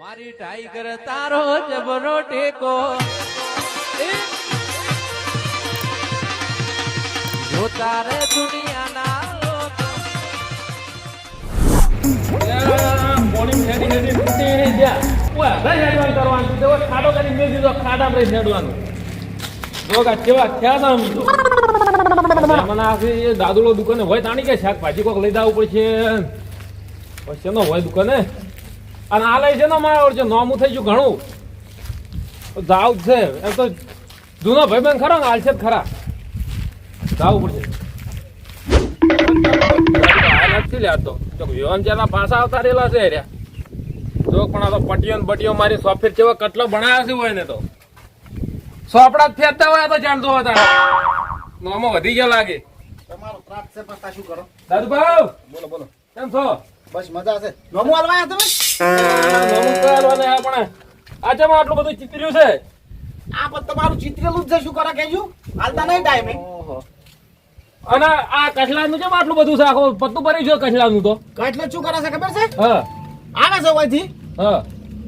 મારી ટાઈગર તારો જબરો ટેકો. જો તારે દુનિયાના દાદુડો દુકાને હોય તાણી કે શાકભાજી કોક લઈ દાવું પડશે પછી હોય દુકાને અને આ લઈ છે ને મારે છે નોમું થઈ ગયું ઘણું. દાવ જાવ છે. એમ તો જૂનો ભાઈ બેન ખરો ને જ ખરા. જાવું પડશે. નથી લેતો તો. વિવાન જેના પાછા આવતા રહેલા છે રહ્યા જો પણ આ તો પટીઓ ને બટીઓ મારી સોફેર જેવો કટલો ભણાયા છે હોય ને તો. સોપડા જ ફેરતા હોય તો જાણતો હતા નોમો વધી ગયા લાગે. તમારો ત્રાસ છે પણ શું કરો? દાદુ બોલો બોલો. કેમ છો? બસ મજા છે. નોમો હાલવા તમે? પત્તું ભરી છે કચલાનું તો એટલે શું કરે છે ખબર છે હા આવે છે ઓયથી હા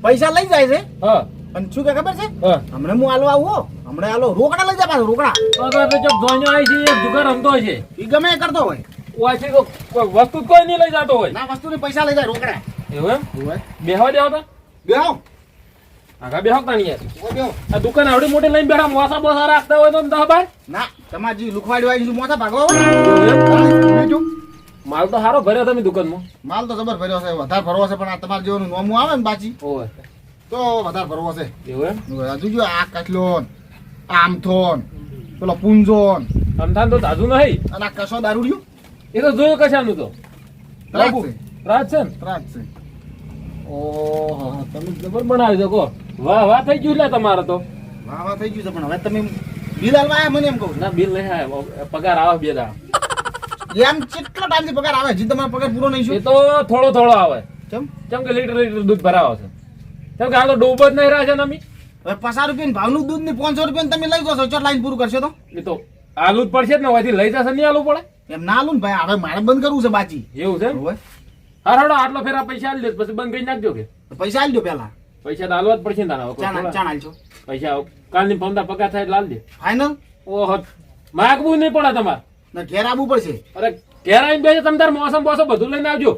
પૈસા લઈ જાય છે હા અને શું કે ખબર છે હમણાં હું હાલવા આવું હમણાં હાલો રોકડા લઈ જાય રોકડા તો છે જુગાર રમતો છે એ ગમે કરતો હોય. તો વસ્તુ કોઈ નહીં લઈ જતો હોય. ના વસ્તુની પૈસા લઈ જાય રોકડા. એવું એમ? હોય. બેહવા દેવો તો બેહો. આગા બેહો તાણી યાર. આ દુકાન આવડી મોટી લઈને બેઠા મોસા બોસા રાખતા હોય તો દહ બાર? ના તમાર જે લુખવાડી વાળી ભાગવા માલ તો સારો ભર્યો તમે દુકાનમાં. માલ તો જબર ભર્યો છે વધારે ભરવો છે પણ આ તમારે જેવાનું નોમું આવે ને બાચી ઓય. તો વધારે ભરવો છે. એવું એમ? હજુ જો આ કચલોન આમથોન પેલો પુંજોન અમથાન તો દાદુ નહીં. અને આ કસો દારૂડિયું? એ તો જોયું કશાનું તો? ત્રાસ છે. છે ત્રાસ છે. ઓહો તમે જબર બનાવી દો કો વાહ વાહ થઈ ગયું લે તમારે તો. વાહ વાહ થઈ ગયું છે પણ હવે તમે બિલ હાલવા આયા મને એમ કહું ના બિલ નહીં આવે પગાર આવે બે દા એમ કેટલો ટાઈમથી પગાર આવે હજી તમારો પગાર પૂરો નહીં એ તો થોડો થોડો આવે. કેમ? કેમ કે લીટર લીટર દૂધ ભરાવો છે. કેમ કે આ તો ડોબ જ નહીં રહ્યા છે ને અમી? હવે પચાસ રૂપિયા ભાવનું દૂધની પાંચસો રૂપિયા તમે લઈ ગયો છો ચોટ લાઈન પૂરું કરશો તો? એ તો આલુ જ પડશે ને હોયથી લઈ જશે નહીં આલુ પડે? એમ ના આલુ ને ભાઈ હવે મારે બંધ કરવું છે બાજી. એવું છે? હા હડો આટલો ફેરા પૈસા આલી દે પછી બંધ કરી નાખજો કે. પૈસા આલી દો પેલા પૈસા તો આલવા જ પડશે ને તારા ચાણ આલજો. પૈસા કાલની પમદા પગાર થાય લાલ દે. ફાઈનલ ઓહો માગવું નહીં પડે તમારે. ને ઘેર આવવું પડશે. અરે ઘેર આવીને બેસે તમે તાર મોસમ બોસમ બધું લઈને આવજો.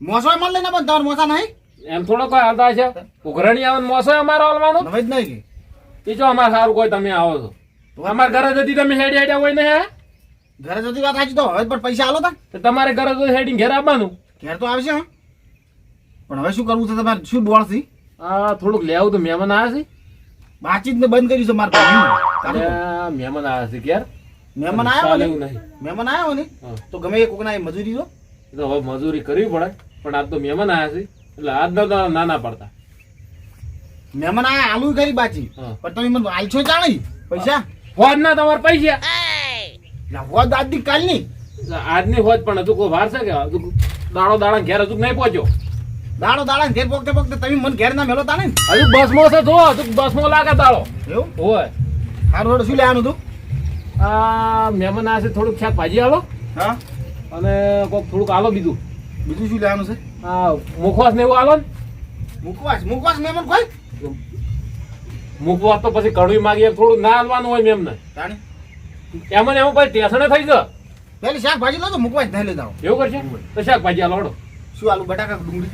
મોસમ મળે ને પણ તમારે મોસા નહીં? એમ થોડો કોઈ હાલતા છે ઉઘરણી આવે મોસો અમારો હાલવાનો? જ નહીં એ જો અમારે સારું કોઈ તમે આવો છો. અમારા ઘરે જતી તમે હેડી હેડ્યા હોય ને હે? ઘરે જતી વાત સાચી તો હવે પણ પૈસા આલો તા. તો તમારે ઘરે તો ઘેર આવવાનું. ઘેર તો આવશે હં. પણ હવે શું કરવું છે તમારે? શું બોલશી? આ થોડુંક લેવું તો મહેમાન આવ્યા છે. વાતચીત ને બંધ કર્યું છે મારે મહેમાન આવ્યા છે ઘેર. મહેમાન આવ્યો ને? મહેમાન આવ્યો ને? તો ગમે એ કોકના મજૂરી દો તો હવે મજૂરી કરવી પડે પણ આજ તો મહેમાન આવ્યા છે. એટલે આજના ના નાના પડતા. મહેમાન આયા આલુ કરી બાચી. પણ તમે મને આલશો ચાણી પૈસા? હોજ ના તમારે પૈસા. ના હોત આજની કાલની? આજની હોજ પણ હજુ કોઈ વાર છે કે હજુ દાડો દાડા ઘેર હજુ નહીં પહોંચ્યો? દાડો દાડા ઘેર પોકતે પોકતે તમે મન ઘેર ના મેલો તાને. હજુ બસમાં છે જો હજુ બસમાં લાગે દાડો. એવું? હોય. હાર થોડું શું લેવાનું તું? આ મહેમાન આવ્યા છે થોડુંક શાકભાજી આલો. હા? અને કોક થોડુંક આલો બીજું. બીજું શું લેવાનું છે? હા મુખવાસ ને એવું આલો ને. મુખવાસ મુકવાસ મહેમાન કોઈ? મુખવાસ તો પછી કડવી માગીએ થોડું ના હાલવાનું હોય મેમને તાણી? એમાં ને એમાં પછી ટેસણે થઈ જાય પેલી શાકભાજી લો તો મુકવાસ નહીં લઈ જાઓ એવું કરશે? તો શાકભાજી આલો હળો શું આલુ? બટાકા ડુંગળી?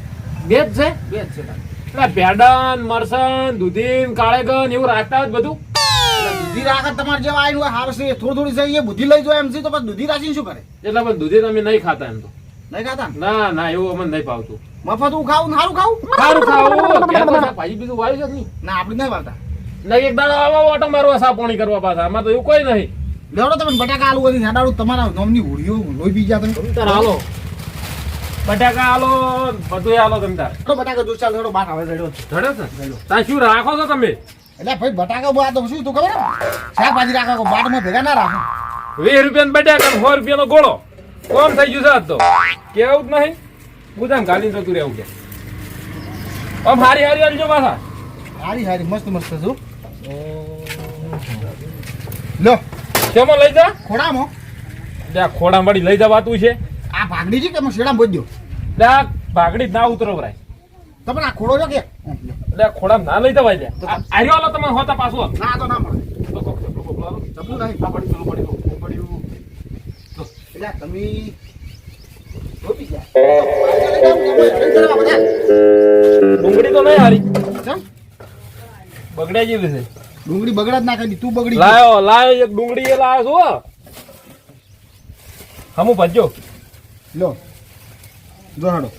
બે જ છે? બે જ છે એટલે ભેડન મરસન દૂધીન કાળેગન એવું રાખતા હોય બધું? દૂધી રાખત તમારે જેવા આયુ હોય હાર છે થોડી થોડી છે એ બુદ્ધિ લઈ જાય એમ છે તો પછી દૂધી રાખીને શું કરે? એટલે પણ દૂધી તમે નહીં ખાતા એમ તો. નહીં ખાતા ના? ના એવું અમને નહીં ભાવતું. મફત હું ખાવું સારું ખાવું સારું ખાવું બીજું વાવી છે જ નહીં. ના આપણે નહીં વાળતા. નહીં એક દાડો આવો ઓટો મારવા સાપોણી કરવા પાછા. આમાં તો એવું કોઈ નહીં. લેવડો તમે બટાકા આલુ કરી સાડાડું તમારા નોમની હોળીઓ લોહી પી ગયા તમે. તાર હાલો. બટાકા આલો બધું આલો તમે તાર. તો બટાકા જો ચાલ થોડો બાટ આવે રેડો. ધડે છે? તા શું રાખો છો તમે? એટલે ભાઈ બટાકા બો આ તો શું તું ખબર? શાકભાજી રાખો બાટમાં ભેગા ના રાખો. 20 રૂપિયા બટાકા સો રૂપિયાનો ગોળો. કોમ થઈ ગયું છે આજ તો. કેવું જ નહીં. ગુદામ ગાલી જતું રહેવું કે. આમ હારી હારી હાલજો પાછા. હારી હારી મસ્ત મસ્ત છું લો. કેમાં લઈ જા? ખોડામાં. ત્યાં ખોડા મળી લઈ જવાતું છે. આ ભાગડી છે કે શેડામ શેડા બોજ્યો ત્યાં ભાગડી ના ઉતરો ભરાય તમે આ ખોડો છો કે? એટલે ખોડા ના લઈ જવાય લે. આર્યો આલો તમે હોતા પાછો. ના તો ના મળે. તો કોક ચપલું બોકલું આલો. ચપલું નહીં આ પડ્યું, પેલું પડ્યું. પડ્યું તો. એટલે તમે. ડુંગળી તો નહીં હારી. ચમ? બગડ્યા જેવી છે. ડુંગળી બગડા જ નાખી તું બગડી. લાયો લાયો એક ડુંગળી એ લાયો છું. હમું ભજ્યો લો. જો હાડો.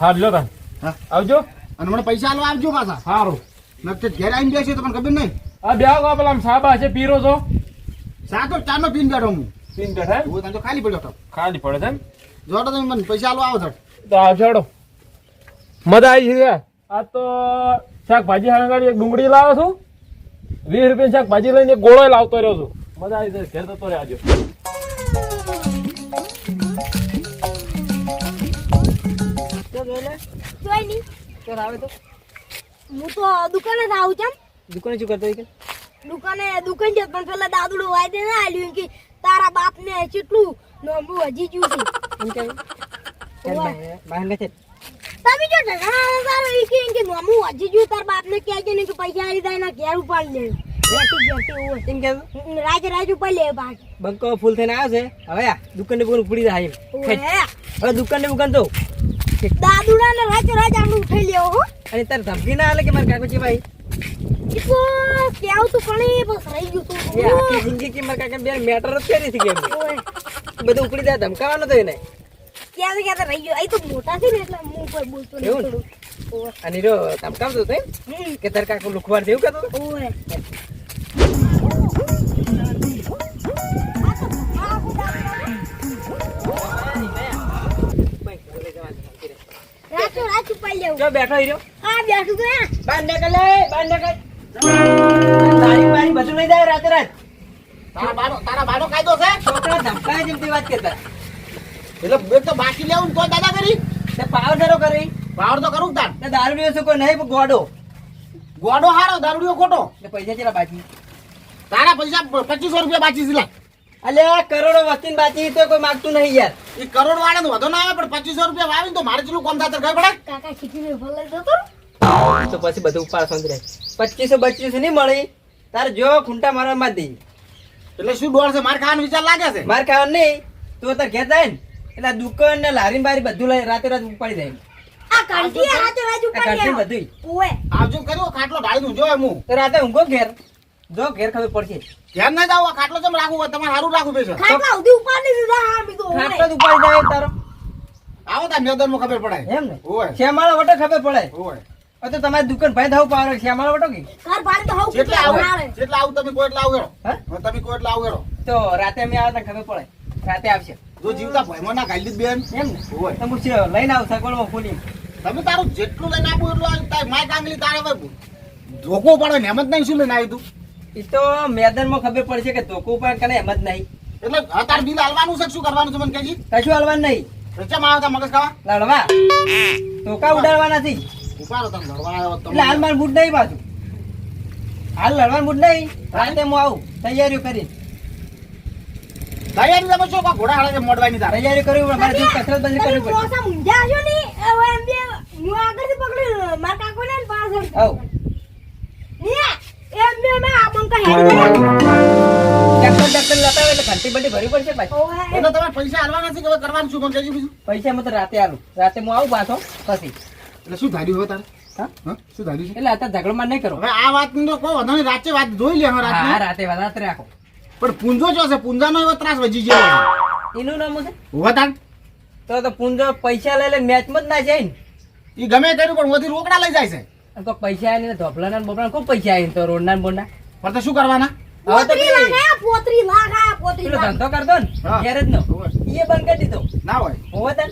હા લો તા હા. આવજો. અને મને પૈસા આલવા આવજો પાછા. સારું નથી ઘેર આવીને બેસે તો મને ખબર નહીં. આ બે આવો પેલા સાબા છે પીરો છો. સાતો ચાનો પીન બેઠો હું. પીન બેઠા હું તને તો ખાલી પડ્યો તો ખાલી પડે છે એમ? જો તમે મને પૈસા આલવા આવો તો આવજો મજા આવી છે આ તો શાકભાજી હાંગાડી એક ડુંગળી લાવો છું. વીસ રૂપિયા શાકભાજી લઈને એક ગોળો લાવતો રહ્યો છું. મજા આવી જાય ઘેર જતો રહે આજો જોઈ ની હું તો દુકાને જ આવું છું દુકાને શું કરતો દુકાને દુકાન છે પણ પેલા દાદુડો વાયદે ના આલ્યું કે તારા બાપ ને કેટલું નોંબુ હજી જ્યું છે. એમ કે? બહાર- બહાર નથી તમે જો ઢગા સારો ઈ કે નોંબુ હજી જ્યું તાર બાપ ને કહેજે ને કે પૈસા આલી દાય ના ઘેર ઉપાડ લે બેઠી બેઠી હોય તેમ કે રાજ રાજ ઉપર લે બાકી બંકો ફૂલ થઈને આવ્યો છે. હવે આ દુકાન ને બુકાન ઉપડી જાય હવે દુકાન ને બુકાન તો દાદુડા ને રાજ રાજ આમ ઉઠાઈ લેવો હો. અને તારે ધમકી ના આલે કે માર કાકોજી ભાઈ? ઈ તો કેવું તું પણ બસ રહી ગયું તું. આખી જિંદગી કે મારે કાકા બે મેટર જ કરી હતી કે બધું ઉપડી જાય ધમકાવાનો તો એને. ક્યાં ક્યાં રહી ગયો. અહીં તો મોટા છે ને એટલે હું કોઈ બોલતો નહીં. અને જો કામ કામ તો હમ, કે તારે કાકો લુખવાર જેવું કહેતો હતો? ઓએ. રાચો રાચો પાઈ લેવું. જો બેઠો હીરો. હા બેઠું તો હા બાર નીકળ લે તારી મારી બધું જાય રાતે રાત. તારા ભાડો તારા બાનો કાયદો છે? છોકરા ધમકાય જેમ તે વાત કરતા એટલે બે તો બાકી લેવું ને તો દાદા કરી. તે પાવર ધરો કરી. પાવર તો કરું તાર. ને દારૂ શું કોઈ નહીં પણ ગોડો. ગોડો હારો દારૂડિયો ખોટો. ને પૈસા ચેલા બાકી? તારા પૈસા પચીસો રૂપિયા બાકી છે અલે અલ્યા કરોડો વસ્તી બાકી તો કોઈ માગતું નહીં યાર. એ કરોડ વાળા નું વધુ ના આવે પણ પચીસો રૂપિયા વાવી તો મારે ચેલું કોમ થાય ખબર પડે? કાકા ખીચડી ભલે જતો તો. પછી બધું ઉપાડ સમજી પચીસો બચીસો નહીં મળી. તારે જો ખૂંટા મારવા માં દઈ એટલે શું ડોળ છે મારે ખાવાનો વિચાર લાગે છે. માર ખાવાનું નહીં. તો તાર ઘેર જાય ને. એટલે દુકાન ને લારી બારી બધું લઈ રાતે રાત ઉપાડી જાય આ બધું ઓએ આવજો ખાટલો ઢાળી હું. તો રાતે ઊંઘો ઘેર. જો ઘેર ખબર પડશે. ધ્યાન ના જાવ ખાટલો કેમ રાખવું તમારે સારું રાખવું બેસે ખાટલા સુધી ઉપાડી દીધા હા મી તો ખાટલો ઉપાડી જાય તારો. આવો તાર મેદાનમાં ખબર પડે. એમ ને? શ્યામાળા વટો ખબર પડે. હવે તો તમારી દુકાન ભાઈ થાવ પાવર શ્યામાળા વટો કે? ઘર ભાઈ તો હાવ કેટલા આવું તમે કોઈ એટલે આવું. તમે કોઈ એટલે આવું હેડો. તો રાતે અમે આવે તો ખબર પડે. રાતે આવશે. જો જીવતા ભયમાં ના ગાલી બેન. એમ ને ઓય તો છે- લઈને આવું સગવડમાં ખોલી તમે તારું જેટલું લઈને આપું એટલું તારી માય કાંગલી તારે ધોકો પડે ને એમ જ નહીં શું લઈને આવ્યું તું? એ તો મેદાનમાં ખબર પડશે કે ધોકો પડે કને એમ જ નહીં. એટલે હવે બિલ હાલવાનું છે શું કરવાનું છે મને કહેજી? કશું હાલવાનું નહીં. રચા માં આવતા મગજ ખાવા? લડવા. ધોકા ઉડાડવા નથી ઉપાડો તમે લડવા આવ્યો એટલે હાલ માર મૂડ નહીં પાછું. હાલ લડવાનું મૂડ નહીં. રાતે હું આવું તૈયારીઓ કરી તૈયારી તમે શું ઘોડા હાડે મોડવાની તારે. તૈયારી કરવી પડે મારે કસરત બંધ તમે કરવી પડે. મોસા મુંજા છો ને હવે એમ બે હું આગળથી પકડી માર કાકો ને પાછળ. આવ. ને એમ બે મે આ બંકા હેડ ગયા. ટ્રેક્ટર ટ્રેક્ટર લેતા હોય એટલે ઘંટી બંટી ભરવી પડશે પાછી ઓએ એટલે તમે પૈસા હાલવાના છે કે કરવાનું શું? મને બીજું? પૈસા મત રાતે આલું. રાતે હું આવું પાછો પછી. એટલે શું ધાર્યું હવે તારે? હા? હા? શું ધાર્યું એટલે અત્યારે ઝઘડો નહીં કરો. હવે આ વાત તો કહો વધારે રાતે વાત જોઈ લે રાતે રાતે રાત્રે રાખો. પણ પૂંજો જો છે પૂંજાનો એવો ત્રાસ વજી ગયો એનું નામ છે? વતાણ તો તો પૂંજો પૈસા લઈ લે મેચમાં જ ના જાય ને. એ ગમે તેનું પણ ઓથી રોકડા લઈ જાય છે. તો પૈસા આવીને ધોપલાના ને બોપલાના કોઈ પૈસા આવીને તો રોડના ને બોડના પણ તો શું કરવાના? હવે તો પોતરી પેલી- પોતરી પેલો ધંધો કરતો ને ગેરેજ નો. એ બંધ કરી દીધો. ના હોય. હોવે તાન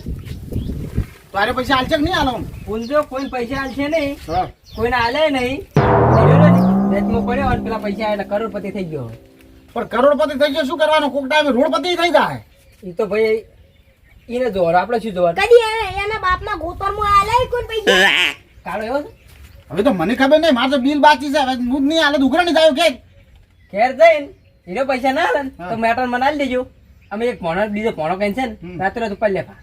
તારે પૈસા હાલશે કે નહીં હાલો પૂંજો કોઈ પૈસા આલશે નહીં. કોઈને આલે નહીં? વેચમાં પડ્યો અને પેલા પૈસા એટલે કરોડપતિ થઈ ગયો. પણ કરોડપતિ થઈ ગયો શું કરવાનું? કોક ટાઈમે રોડપતિ થઈ જાય. એ તો ભાઈ એને જોવાનું આપણે શું જોવાનું કદી એના બાપના ગોતરમાં આલાય કોણ પૈસા? કાળો એવો હવે તો મને ખબર નહીં મારે તો બિલ બાકી છે હવે હું નહીં હાલે તો નહીં થાય કે. ઘેર જઈને હીરો પૈસા ના આલે તો મેટર મને આલી દેજો. અમે એક પોણો બીજો પોણો કઈ છે ને. રાત્રે રાત ઉપર લેવા.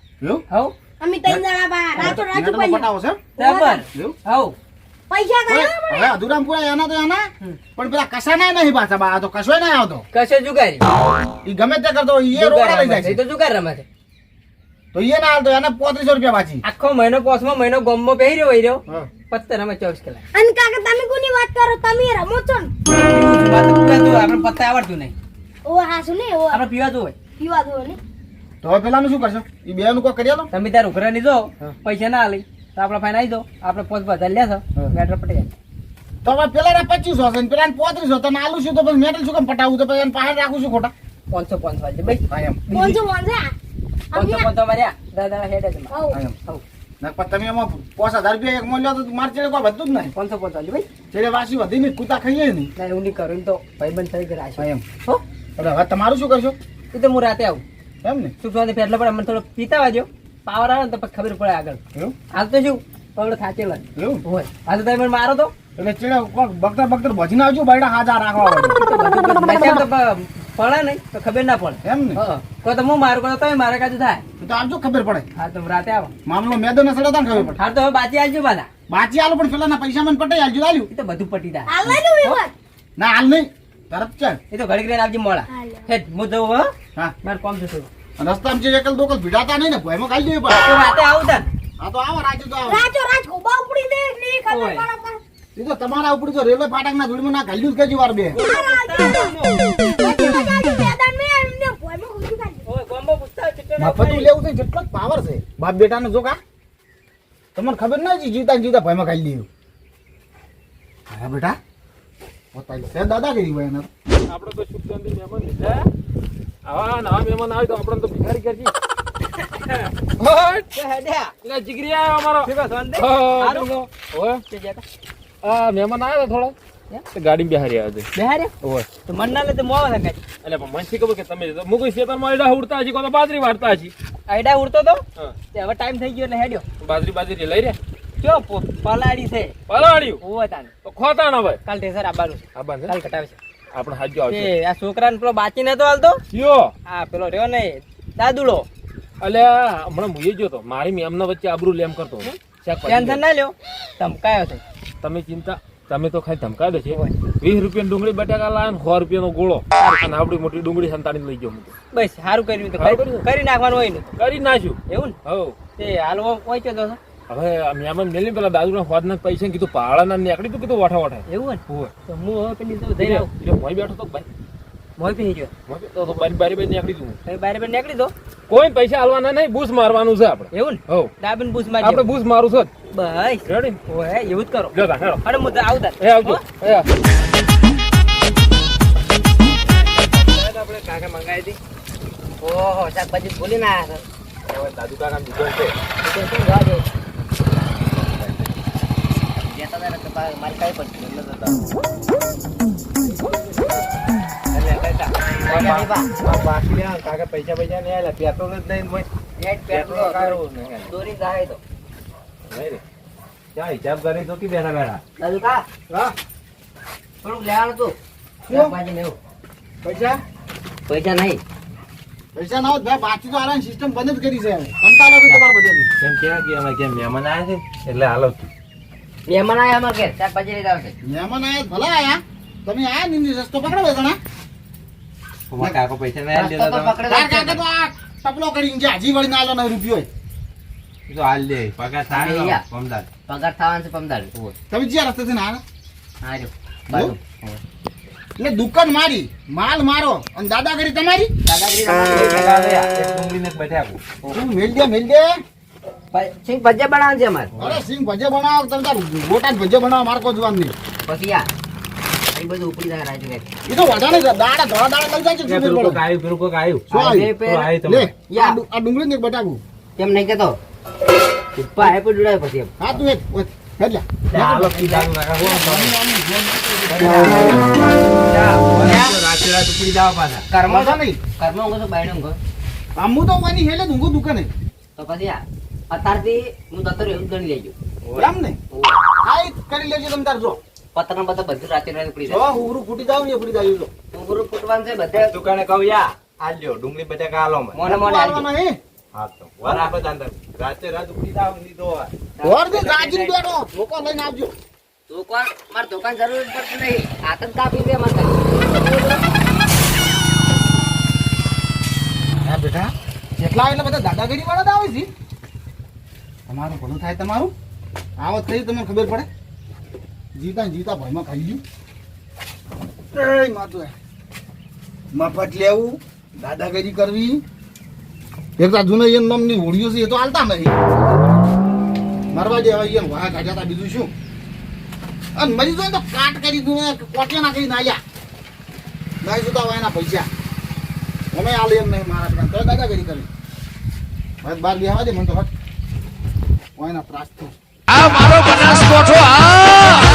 હવ. અમે ત્રણ જણા બા રાતો રાતો મેટરનો લેવા પટાવો છે? બરાબર હવ. પૈસા હવે કયા હવે અધૂરામ પૂરા એના તો એના પણ પેલા કસાના નહીં પાછા બા. આ તો કશો ના આવતો. કશે જુગારી. ઈ ગમે તે કરતો ઈ જુગાર રોકડા લઈ રમે જાય છે. તો જુગાર રમે છે. તો ઈ ના આવતો એને પોત્રીસો રૂપિયા પાછી. આખો મહિનો પોસમાં મહિનો ગોમમાં પહેરી રહ્યો હોય રહ્યો. પત્તર રમે ચોવીસ કલાક. અને કાકા તમે કોની વાત કરો? તમે રમો છો ને? વાત તો પીવાતું હોય, આપણે પત્તા આવડતું નહીં. ઓ હાસુ ને ઓ. આપણે હોય. પીવા દો ને તો પેલાનું શું કરશો? ઈ બે નું કોઈ કરી આલો. તમે તાર ઉઘરા ની જો પૈસા ના આલી. તો આપણે ફાઈન આવી દો આપણે પોચ બધા લેશો હા. મેટર પટી જાય. તો હવે પેલા પચીસો હશે ને પેલા પોત્રીસો. તમે આલુ છું તો પછી મેટલ શું કેમ પટાવું? તો પછી પહાડ રાખું છું ખોટા. પાંચસો પાંચ વાગે ભાઈ વાંધે પાંચસો પાંચસો માર્યા. દાદા હેડ પણ તમે એમાં પોસ હજાર રૂપિયા એક મોલ્યો તો મારે ચેડે કોઈ વધતું જ નહીં. પાંચસો પાંચ વાગે ભાઈ ચેડે વાસી વધી નહીં કૂતા ખાઈએ નહીં ના એવું નહીં કરું. તો ભાઈબંધ થઈ ગયા હા એમ. હો. હવે તમારું શું કરશો? એ તો હું રાતે આવું. એમ ને? શું ફેરલા પડે મને થોડો પીતા વાજો. પાવર આવે ને તો પછી ખબર પડે આગળ. હાલ તો શું? પગડો થાચેલો હોય. હાલ તો તમે મારો તો? એટલે ચેડે કોક બગતર બગતર ભજીને આવજો બાયડા હાજા રાખવા તો પડે નહીં તો ખબર ના પડે. એમ ને? હા. કોઈ તો હું મારું કરો તમે મારા કાજુ થાય. તો આવજો ખબર પડે. હા તો રાતે આવો. મામલો મેદો ને સડતા ખબર પડે. હા તો હવે બાજી આવજો બાલા બાચી આલો પણ પેલા પૈસા મને પટાઈ આલજો આલ્યું એ તો બધું પટી જાય. નું ના હાલ નહીં. તરત ચાલ. એ તો ઘડી ઘડી આવજો મોડા. હે હેડ હું જવું હા. મારે કોમ છે થોડું. રસ્તામાં જે એકલ દોકલ ભીડાતા નહીં ને ભોયમાં ખાલી દેવી તો પડે રાતે આવું તન હા તો આવો રાજુ તો આવો. રાજો રાજ ગોબા ઉપડી દે ની ખબર પડે એ તો તમારા ઉપર તો રેલવે ફાટક ના ધૂળમાં ના ઘાલ્યું જ કેજી વાર બે. મફતું લેવું છે જેટલો પાવર છે. બાપ બેટાને જો કા તમને ખબર ના જીવતા જીવતા ભયમાં ખાઈ લીધું હા બેટા. પોતાની હોય એના તો. આપણે તો સુખ મહેમાન લીધા આવા નવા મહેમાન આવે તો આપણે તો ભિખારી કરજી. એટલે અમારો? હા, મહેમાન આવ્યો થોડો. ગાડી બેહારી આવ્યા છે. બેહાર્યા? ઓય. તો મન ના લે તો મોવા સંગાત. એટલે પણ મને ખબર કે તમે તો મુકઈ ખેતરમાં એડા ઉડતા હજી કોઈ બાજરી વાળતા હજી. એડા ઉડતો તો? હવે ટાઈમ થઈ ગયો એટલે હેડ્યો. બાજરી બાજરી લઈ રે કયો પ- પલાળી છે? પલાળ્યું? ઓવો તાન. તો ખોતાણ હવે. કાલ ટેસર આવવાનું છે. આ બાંધે કાલ કટાવે છે આપણે હાજો આવશે. આ છોકરાને પેલો બાચી નતો હાલતો? યો આ પેલો રહ્યો ને દાદુડો. અલ્યા હમણાં મુએ ગયો તો મારી મેમના વચ્ચે આબરૂ લેમ કરતો ટેન્શન ના લ્યો ધમકાયો છે. તમે ચિંતા તમે તો ખાલી ધમકાવી છે. વીસ રૂપિયા ડુંગળી બટાકા લાવે સો રૂપિયાનો ગોળો. અને આપડી મોટી ડુંગળી સંતાડી લઈ જાઉં બસ સારું કર્યું કરી નાખવાનું હોય ને કરી નાખ્યું. એવું ને? હવ તે હાલ પહોંચ્યો તો. હવે આ મહેમાન મેલી પેલા દાદુના હોદના પૈસા કીધું પાળાના નીકળી તું કીધું વાઠા વાઠા? એવું હોય તો હું હવે પેલી તો જઈ એટલે મોય બેઠો તો ભાઈ મોય પી ગયો. મોય તો બારી બારી બારી નીકળી તું. હવે બારે બારે નીકળી દો કોઈ પૈસા હાલવાના નહીં બૂસ મારવાનું છે આપણે. એવું ને? હવ ડાબીને બૂસ આપણે બૂસ મારું છે બસ. રેડી ઓય એવું જ કરો. જો તા હેડો. અરે હું તો આવું તાર. એ આવજો. એ. આપણે કાકા મંગાવી હતી ઓહો શાકભાજી ભૂલી ના આવ્યા દાદુ દુકાન છે. તો જવા દે જતા હતા ને તો પા- મારી કાંઈ પડતી બાકી કાકા પૈસા પૈસા નહીં પેટ્રોલ જ નહીં પેટ્રોલ કાઢવું નહીં દોરી જાય તો. ક્યાં હિસાબ કરી તો કે બેઠા બેઠા? દાદુ કા હા? થોડુંક લેવાનું હતું? શાકભાજી ને એવું પૈસા? પૈસા નહીં. પૈસા ના હોય ભાઈ બાકી તો આરામ સિસ્ટમ બંધ જ કરી છે. હવે કંટાળો આવ્યો તમારે બધેથી. કેમ કેવા કે અમે કેમ મહેમાન આવ્યા છે? એટલે હાલો. મહેમાન આયા અમારે ઘેર શાકભાજી લઈ આવશે મહેમાન આયા ભલે આયા. તમે આયા નીની રસ્તો પકડો વેચણા કાકો પૈસા રસ્તો તો પકડેલો તાર છે. કાકા તો આ ટપલો કરીને ગયા હજી વળી ના આલો નહીં રૂપિયો તો હાલ લે પગાર થાય પમદાર પગાર થવાનું છે પમદાર તમે જ્યાં રસ્તેથી ના આવ્યા? હા જો બાજુ. એટલે દુકાન મારી માલ મારો અને દાદાગીરી તમારી? દાદાગીરી તમારી. ડુંગળી ને બટાકું તું મેલ દે મેલ દે? સિંગ ભજીયા બનાવ છે અમારે અરે સિંગ ભજે બનાવ તમે તાર ગોટા જ ભજે બનાવો મારે કોઈ જોવાનું નહીં પછી આ અહીં બધું ઉપડી જાય રાજુ ભાઈ એ તો વધારે દાડા ધોળા દાડા લઈ જાય છે પેલું કોક આવ્યું પેલું કોક આવ્યું શું આવ્યું? બે પેર- તો આવ્યું લે આ ડુંગળી ને બટાકું કેમ નહીં કેતો ઉપર જોડાય પછી એમ. હા તું એક ઓય, હેડ લે. હાલો, કીધાનું કાકા, હું રાતે રાત ઉપડી જાવ પાછા કર્મ વાંધો નહીં. કર્મ ઊંઘો તો બાયણે ઊંઘો. આમ હું તો કોઈની હેલે ઊંઘું દુકાને તો પછી આ અત્યારથી હું દત્તર એવું ગણી લેજો. એમ ને? હા કરી લેજો તમે તાર જો. પત્તર ને બધા બધું રાતે રાતે પડી જો જાય. ઉભરું ફૂટી જાવ ને ફૂટી જાય જો. ઊંઘરું ફૂટવાનું છે બધા. દુકાને કહું યા હાલ ડુંગળી બધા કાલો મને. મોને મોને. હા તો વર આપે તાંતર. રાતે રાત ઉપડી જાવની તો વાર. દે ગાજીને બેડો લોકો લઈને આવજો. દુકાન મારે દુકાન જરૂર પડતી નહીં. હાથ જ કાપી દે મારે હા બેટા જેટલા એટલે બધા દાદાગીરી વાળા જ આવે છે. તમારું ભલું થાય તમારું? આવત થઈ તમને ખબર પડે? જીતા જીવતા ભયમાં ખાઈ ગયું માતું મફત લેવું, દાદાગીરી કરવી. એક તો જૂના એમ નામની હોડીઓ છે, એ તો હાલતા નહીં. મરવા જેવા એમ વાહ કાઢ્યા હતા બીજું શું? અને મરી જાય તો કાટ કરી દઉં ના કરી નાયા નહીં જોતા હોય એના પૈસા. અમે હાલ એમ નહીં મારા તો દાદાગીરી કરી બાર બેહવા દે મને તો હટ. હોય ના ત્રાસ તો આ મારો